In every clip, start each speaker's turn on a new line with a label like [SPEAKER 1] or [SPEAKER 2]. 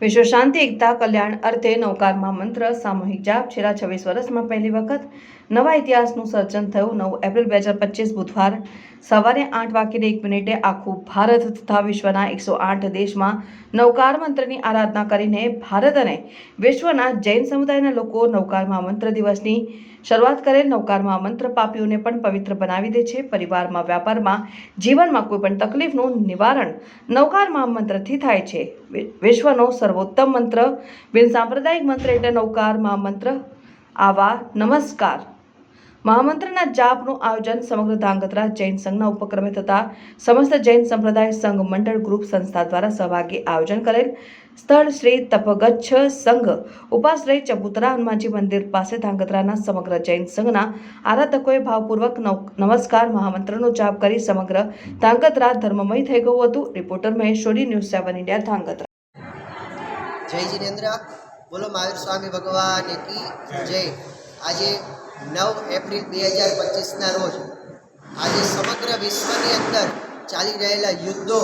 [SPEAKER 1] વિશ્વ શાંતિ, એકતા, કલ્યાણ, અર્થે નૌકારમાં મંત્ર, સામૂહિક જાપ. છેલ્લા છવ્વીસ વર્ષમાં પહેલી વખત નવા ઇતિહાસનું સર્જન થયું. નવ એપ્રિલ બે હજાર પચીસ બુધવાર સવારે આઠ વાગ્યે એક મિનિટે આખું ભારત તથા વિશ્વના એકસો આઠ દેશમાં નૌકાર મંત્રની આરાધના કરીને ભારત અને વિશ્વના જૈન સમુદાયના લોકો નૌકારમાં મંત્ર દિવસની શરૂઆત કરેલ. નૌકારમાં મંત્ર પાપીઓને પણ પવિત્ર બનાવી દે છે. પરિવારમાં, વ્યાપારમાં, જીવનમાં કોઈ પણ તકલીફનું નિવારણ નૌકાર મંત્રથી થાય છે. વિશ્વનો સર્વોત્તમ મંત્ર. બિન સાંપ્રદાયિક મંત્ર એટલે નૌકાર, મહામંત્ર. આવા નમસ્કાર. મહામંત્રના જાપનું આયોજન સમગ્ર ધાંગધ્રા જૈન સંઘના ઉપક્રમે થતા સમસ્ત જૈન સંપ્રદાય સંઘ મંડળ ગ્રુપ સંસ્થા દ્વારા સહભાગી આયોજન કરેલ સ્થળ શ્રી તપગચ્છ સંઘ. ઉપાશ્રય ચબુતરા હનુમાનજી મંદિર પાસે ધાંગધ્રાના સમગ્ર જૈન સંઘના આરાધકોએ ભાવપૂર્વક નમસ્કાર, મહામંત્રનો જાપ કરી સમગ્ર ધાંગધ્રા ધર્મમય થઈ ગયું હતું. Reporter Maheshwari, news seven India, Dhrangadhra.
[SPEAKER 2] જય જીનેન્દ્ર. બોલો મહાવીર સ્વામી ભગવાન કી જય. આજે નવ એપ્રિલ બે હજાર પચીસના રોજ આજે સમગ્ર વિશ્વની અંદર ચાલી રહેલા યુદ્ધો,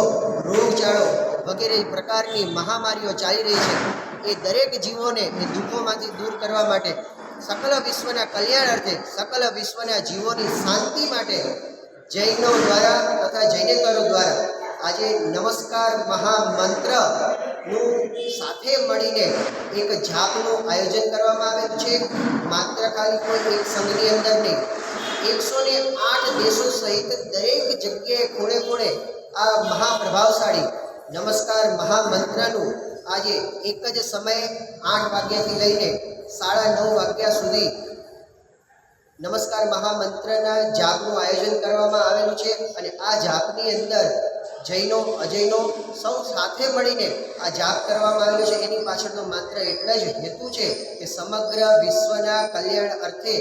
[SPEAKER 2] રોગચાળો વગેરે પ્રકારની મહામારીઓ ચાલી રહી છે. એ દરેક જીવોને એ દુઃખોમાંથી દૂર કરવા માટે, સકલ વિશ્વના કલ્યાણ અર્થે સકલ વિશ્વના જીવોની શાંતિ માટે જૈનો દ્વારા તથા જૈનેતરો દ્વારા આજે નમસ્કાર મહામંત્રનું સાથે મળીને એક જાપનું આયોજન કરવામાં આવેલું છે. માત્ર ખાલી કોઈ એક સંઘની અંદર નહીં એકસો ને આઠ દેશો સહિત દરેક જગ્યાએ ખૂણે ખૂણે આ મહાપ્રભાવશાળી નમસ્કાર મહામંત્રનું આજે એક જ સમયે આઠ વાગ્યાથી લઈને સાડા નવ વાગ્યા સુધી નમસ્કાર મહામંત્રના જાપનું આયોજન કરવામાં આવેલું છે. અને આ જાપની અંદર જૈનો, અજૈનો સૌ સાથે મળીને આ જાપ કરવામાં આવ્યો છે. એની પાછળનો માત્ર એટલા જ હેતુ છે કે સમગ્ર વિશ્વના કલ્યાણ અર્થે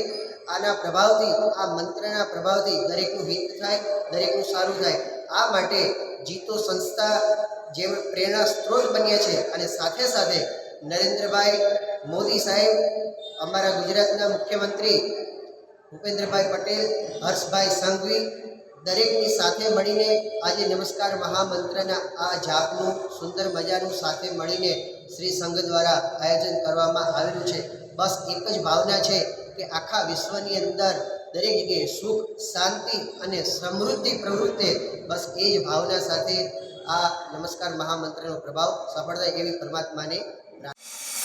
[SPEAKER 2] આના પ્રભાવથી, આ મંત્રના પ્રભાવથી દરેકનું હિત થાય, દરેકનું સારું થાય. આ માટે જીતો સંસ્થા જે પ્રેરણા સ્ત્રોત બન્યા છે અને સાથે સાથે નરેન્દ્રભાઈ મોદી સાહેબ, અમારા ગુજરાતના મુખ્યમંત્રી ભૂપેન્દ્રભાઈ પટેલ, હર્ષભાઈ સંઘવી દરેકની સાથે મળીને આજે નમસ્કાર મહામંત્રના આ જાપનું સુંદર મજાનું સાથે મળીને શ્રી સંઘ દ્વારા આયોજન કરવામાં આવેલું છે. બસ એક જ ભાવના છે કે આખા વિશ્વની અંદર દરેક જગ્યાએ સુખ, શાંતિ અને સમૃદ્ધિ પ્રવૃત્તિ બસ એ જ ભાવના સાથે આ નમસ્કાર મહામંત્રનો પ્રભાવ સફળ થાય એવી પરમાત્માને પ્રાર્થના